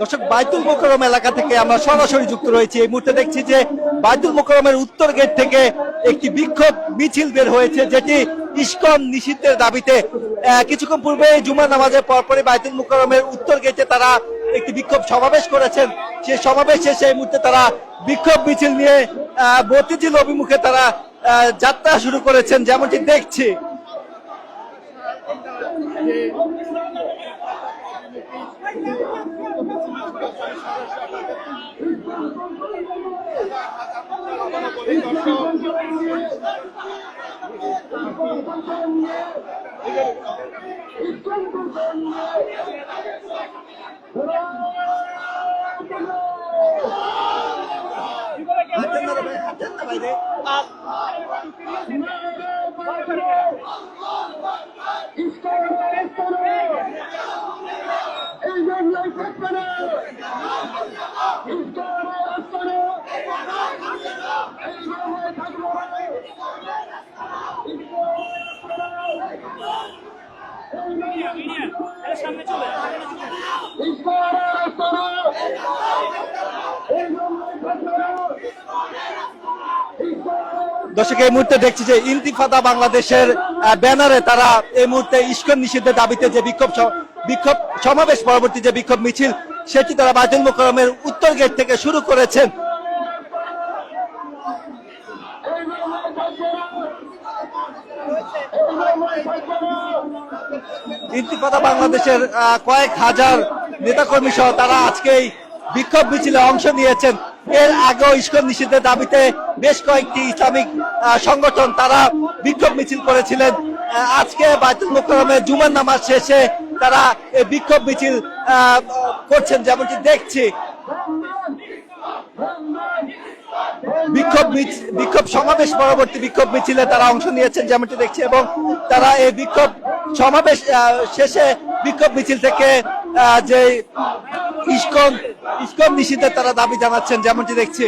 দর্শক, বাইতুল মোকরম এলাকা থেকে আমরা সরাসরি যুক্ত রয়েছি। এই মুহূর্তে দেখছি যে বাইতুল মোকরমের উত্তর গেট থেকে একটি বিক্ষোভ মিছিল বের হয়েছে, যেটি ইস্কন নিষিদ্ধের দাবিতে। কিছুক্ষণ পূর্বে জুমার নামাজের পরপরই বাইতুল মোকরমের উত্তর গেটে তারা একটি বিক্ষোভ সমাবেশ করেছেন। সেই সমাবেশ শেষে এই মুহূর্তে তারা বিক্ষোভ মিছিল নিয়ে মতিঝিল অভিমুখে তারা যাত্রা শুরু করেছেন, যেমনটি দেখছি। ইস্তার ইস্তার দর্শক এই মুহূর্তে দেখছি যে ইন্তিফাদা বাংলাদেশের ব্যানারে তারা এই মুহূর্তে ইস্কন নিষিদ্ধের দাবিতে যে বিক্ষোভ বিক্ষোভ সমাবেশ পরবর্তী যে বিক্ষোভ মিছিল, সেটি তারা বাইতুল মোকরমের উত্তর গেট থেকে শুরু করেছেন। ইন্তিফাদা বাংলাদেশের কয়েক হাজার নেতাকর্মী সহ তারা আজকে এই বিক্ষোভ মিছিলে অংশ নিয়েছেন। এর আগেও ইস্কন নিষিদ্ধের দাবিতে বেশ কয়েকটি ইসলামিক সংগঠন তারা বিক্ষোভ মিছিল করেছিলেন। আজকে বাইতুল মোকরমে জুমার নামাজ শেষে তারা এই বিক্ষোভ মিছিল করছেন যেমনটি দেখছি। বিক্ষোভ বিক্ষোভ সমাবেশ, পরবর্তী বিক্ষোভ মিছিলে তারা অংশ নিয়েছেন যেমনটি দেখছি এবং তারা এই বিক্ষোভ সমাবেশ শেষে বিক্ষোভ মিছিল থেকে যে ইস্কন ইস্কন নিষিদ্ধের তারা দাবি জানাচ্ছেন, যেমনটি দেখছি।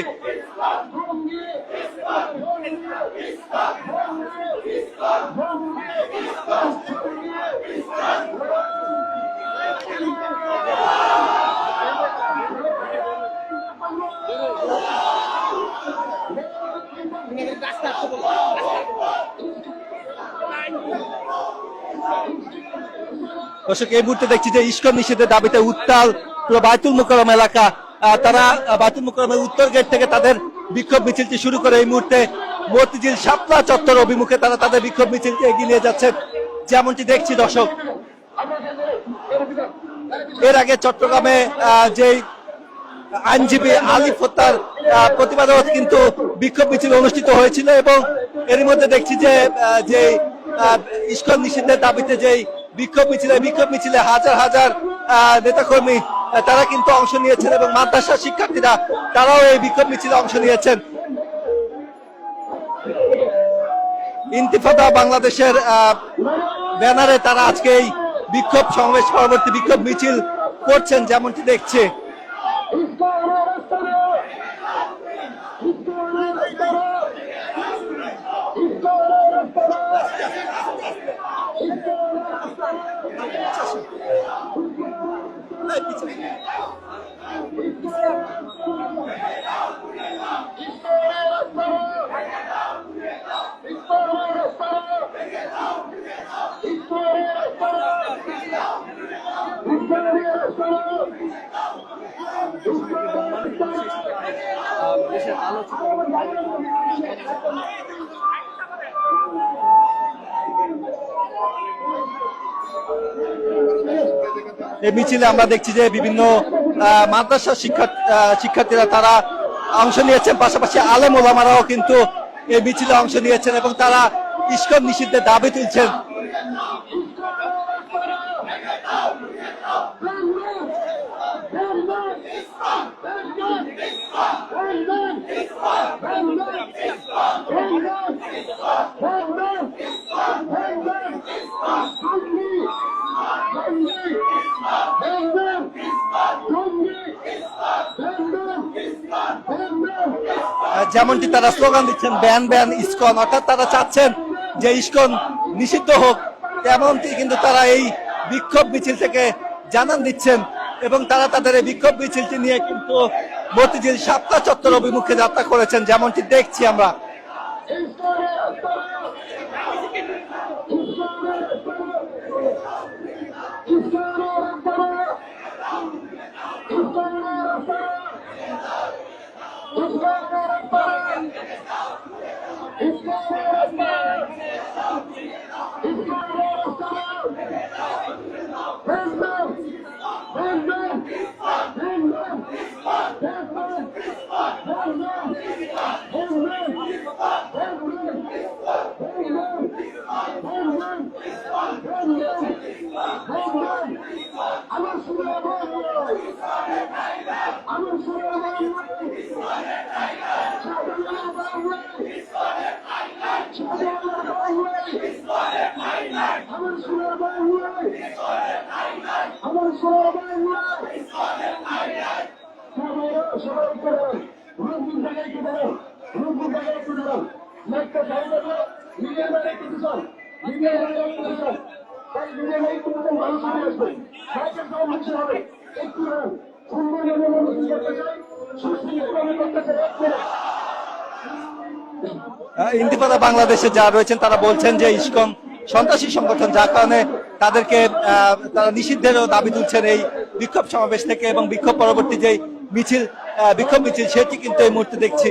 দর্শক, এই মুহূর্তে দেখছি যে ইস্কন নিষেধের দাবিতে উত্তাল পুরো বাইতুল মুকরম এলাকা তারা বাইতুল মুকরমের উত্তর গেট থেকে তাদের বিক্ষোভ মিছিলটি শুরু করে এই মুহূর্তে। মতিঝিল শাপলা চত্বর অভিমুখে তারা তাদের বিক্ষোভ মিছিলটি এগিয়ে নিয়ে যাচ্ছেন যেমনটি দেখছি দর্শক, এর আগে চট্টগ্রামে যেই আইনজীবী আলিফ হত্যার প্রতিবাদও কিন্তু বিক্ষোভ মিছিল অনুষ্ঠিত হয়েছিল এবং এর মধ্যে দেখছি যে যে ইস্কন নিষিদ্ধের দাবিতে যেই বিক্ষোভ মিছিলে বিক্ষোভ মিছিলে হাজার হাজার নেতাকর্মী তারা কিন্তু অংশ নিয়েছেন এবং মাদ্রাসা শিক্ষার্থীরা তারাও এই বিক্ষোভ মিছিলে অংশ নিয়েছেন। ইন্তিফাদা বাংলাদেশের ব্যানারে তারা আজকে এই বিক্ষোভ সমাবেশ, পরবর্তী বিক্ষোভ মিছিল করছেন, যেমনটি দেখছে। এই মিছিলে আমরা দেখছি যে বিভিন্ন মাদ্রাসা শিক্ষা শিক্ষার্থীরা তারা অংশ নিয়েছেন, পাশাপাশি আলেম ওলামারাও কিন্তু এই মিছিলে অংশ নিয়েছেন এবং তারা ইস্কন নিষিদ্ধের দাবি তুলছেন। যেমনটি তারা স্লোগান দিচ্ছেন, ব্যান ব্যান, ইস্কন অর্থাৎ তারা চাচ্ছেন যে ইস্কন নিষিদ্ধ হোক, তেমনটি কিন্তু তারা এই বিক্ষোভ মিছিল থেকে জানান দিচ্ছেন। এবং তারা তাদের এই বিক্ষোভ মিছিলটি নিয়ে কিন্তু মতিঝিল সাপ্তাহ চত্বর অভিমুখে যাত্রা করেছেন, যেমনটি দেখছি আমরা। Make the time of love. Leave your money on the sun. ইন্দিপাদা বাংলাদেশে যা রয়েছেন তারা বলছেন যে ইস্কন সন্ত্রাসী সংগঠন যার কারণে তাদেরকে তারা নিষিদ্ধেরও দাবি তুলছেন এই বিক্ষোভ সমাবেশ থেকে এবং বিক্ষোভ পরবর্তী যে মিছিল বিক্ষোভ মিছিল সেটি কিন্তু এই মুহূর্তে দেখছি।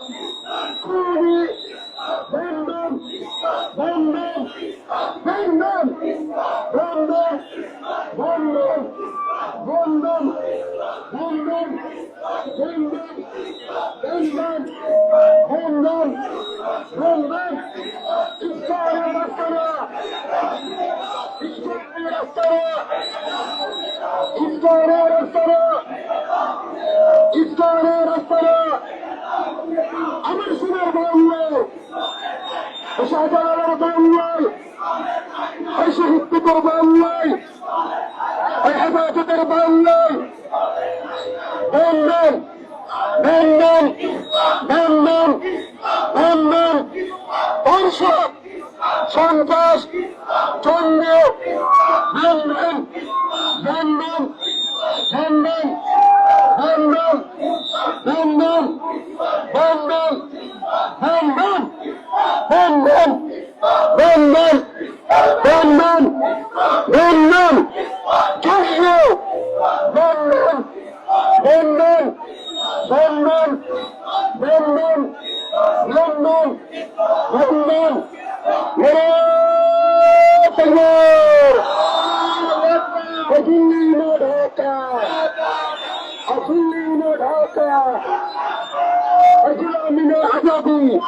বন্দী ইসলামী রাস্তারা ইসলামী রাস্তারা ইসলামী রাস্তারা ইসলামী রাস্তারা আমার সোনার বাংলায় শাহজালালের বাংলায় এই হেফাজতের বাংলায় চন্দ্র বন্ধন বন্ধন I'm not doing it.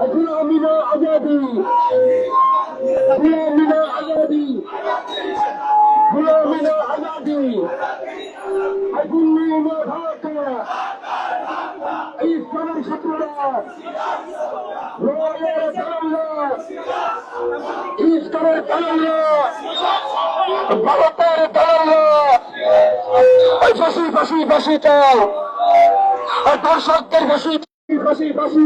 I'm not doing it. I'm not. ইসলামের শত্রুরা রয়ের তারা ইসলামের তারা ভারতের তারা ওই ফাঁসি ফাঁসি ফাঁসি দর্শকদের ফাঁসি ফাঁসি ফাঁসি